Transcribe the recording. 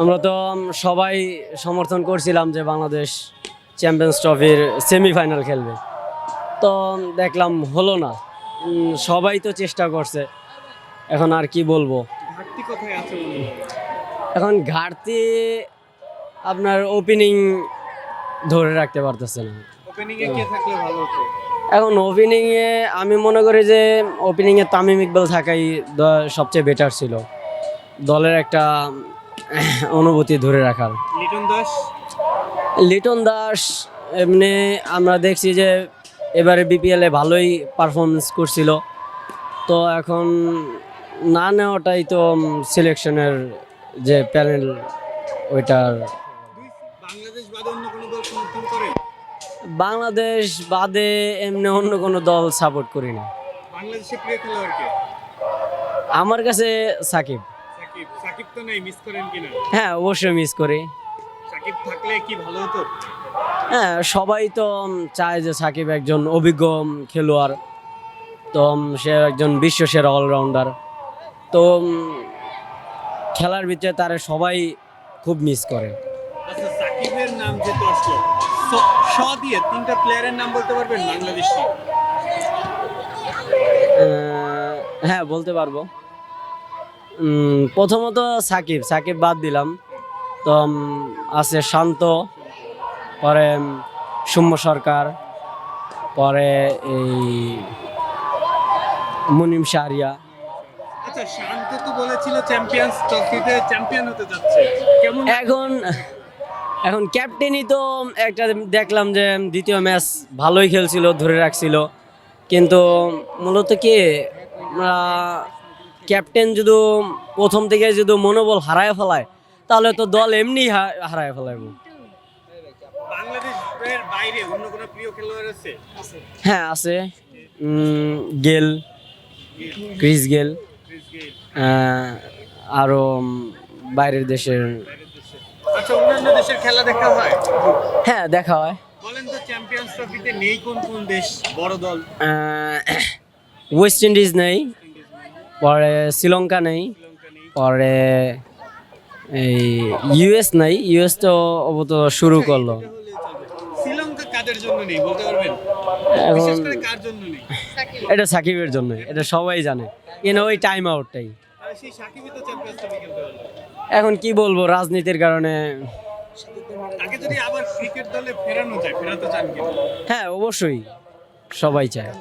আমরা তো সবাই সমর্থন করছিলাম যে বাংলাদেশ চ্যাম্পিয়ন্স ট্রফির সেমিফাইনাল খেলবে। তো দেখলাম হলো না। সবাই তো চেষ্টা করছে। এখন আর কি বলব। এখন ঘাটতি আপনার ওপেনিং ধরে রাখতে পারতেছে না। এখন ওপেনিংয়ে আমি মনে করি যে ওপেনিংয়ে তামিম ইকবাল থাকাই সবচেয়ে বেটার ছিল। দলের একটা অনুভূতি ধরে রাখার। লিটন দাস? লিটন দাস এমনি আমরা দেখছি যে এবারে বিপিএলে ভালোই পারফরমেন্স করছিল। তো এখন না নেওয়াটাই তো সিলেকশনের যে প্যানেল ওইটার বাংলাদেশ বাদে অন্য কোনো দল সমর্থন করে বাংলাদেশ বাদে এমনি অন্য কোনো দল সাপোর্ট করি না। আমার কাছে সাকিব। সাকিব তো নেই মিস করেন কিনা? হ্যাঁ অবশ্যই মিস করি। সাকিব থাকলে কি ভালো হতো? হ্যাঁ সবাই তো চায় যে সাকিব একজন অভিজ্ঞ খেলোয়াড়। তো সে একজন বিশ্ব সেরা অলরাউন্ডার তো খেলার ভিতরে তারা সবাই খুব মিস করে। আচ্ছা সাকিবের নাম যেহেতু আসলো স- দিয়ে তিনটা প্লেয়ারের নাম বলতে পারবেন বাংলাদেশি? হ্যাঁ বলতে পারব। প্রথমত সাকিব সাকিব বাদ দিলাম। তো আছে শান্ত পরে সৌম্য সরকার পরে এই মুনিম শাহরিয়া। আচ্ছা শান্ত তো বলেছিল চ্যাম্পিয়ন হতে এখন এখন ক্যাপ্টেনই তো একটা দেখলাম যে দ্বিতীয় ম্যাচ ভালোই খেলছিল ধরে রাখছিল। কিন্তু মূলত কি ক্যাপ্টেন যদি প্রথম থেকে যদি মনোবল হারায় ফেলায় তাহলে তো দল এমনি হারায় আছে? হ্যাঁ আছে। গেল ক্রিস গেল ক্রিস গেইল, আহ, আরও বাইরের। আচ্ছা দেশের খেলা দেখা হয়? হ্যাঁ দেখা হয়। বলেন তো চ্যাম্পিয়ন্স ট্রফিতে নেই কোন কোন দেশ বড় দল? ওয়েস্ট ইন্ডিজ নেই। পরে শ্রীলঙ্কা নেই পরে এই ইউএস নাই ইউএস তো অবত শুরু করল। এখন এটা সাকিবের জন্য এটা সবাই জানে। কেন ওই টাইম আউটটাই এখন কি বলব রাজনীতির কারণে হ্যাঁ অবশ্যই সবাই চায়।